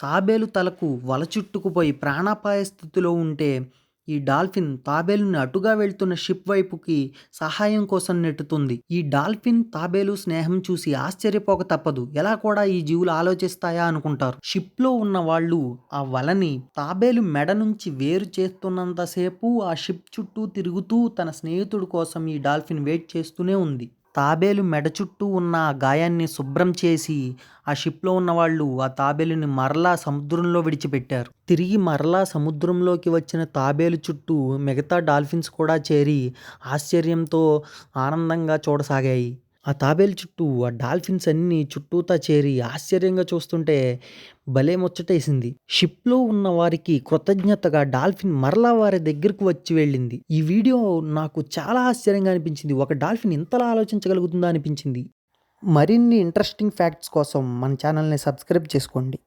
తాబేలు తలకు వల చుట్టుకుపోయి ప్రాణాపాయ స్థితిలో ఉంటే ఈ డాల్ఫిన్ తాబేలుని అటుగా వెళ్తున్న షిప్ వైపుకి సహాయం కోసం నెట్టుతుంది. ఈ డాల్ఫిన్ తాబేలు స్నేహం చూసి ఆశ్చర్యపోక తప్పదు. ఎలా కూడా ఈ జీవులు ఆలోచిస్తాయా అనుకుంటారు. షిప్లో ఉన్న వాళ్ళు ఆ వలని తాబేలు మెడ నుంచి వేరు చేస్తున్నంతసేపు ఆ షిప్ చుట్టూ తిరుగుతూ తన స్నేహితుడు కోసం ఈ డాల్ఫిన్ వెయిట్ చేస్తూనే ఉంది. తాబేలు మెడ చుట్టూ ఉన్న ఆ గాయాన్ని శుభ్రం చేసి ఆ షిప్లో ఉన్నవాళ్ళు ఆ తాబేలుని మరలా సముద్రంలో విడిచిపెట్టారు. తిరిగి మరలా సముద్రంలోకి వచ్చిన తాబేలు చుట్టూ మిగతా డాల్ఫిన్స్ కూడా చేరి ఆశ్చర్యంతో ఆనందంగా చూడసాగాయి. ఆ తాబేలు చుట్టూ ఆ డాల్ఫిన్స్ అన్నీ చుట్టూతా చేరి ఆశ్చర్యంగా చూస్తుంటే భలే ముచ్చటేసింది. షిప్లో ఉన్న వారికి కృతజ్ఞతగా డాల్ఫిన్ మరలా వారి దగ్గరకు వచ్చి వెళ్ళింది. ఈ వీడియో నాకు చాలా ఆశ్చర్యంగా అనిపించింది. ఒక డాల్ఫిన్ ఇంతలా ఆలోచించగలుగుతుందా అనిపించింది. మరిన్ని ఇంట్రెస్టింగ్ ఫ్యాక్ట్స్ కోసం మన ఛానల్ని సబ్స్క్రైబ్ చేసుకోండి.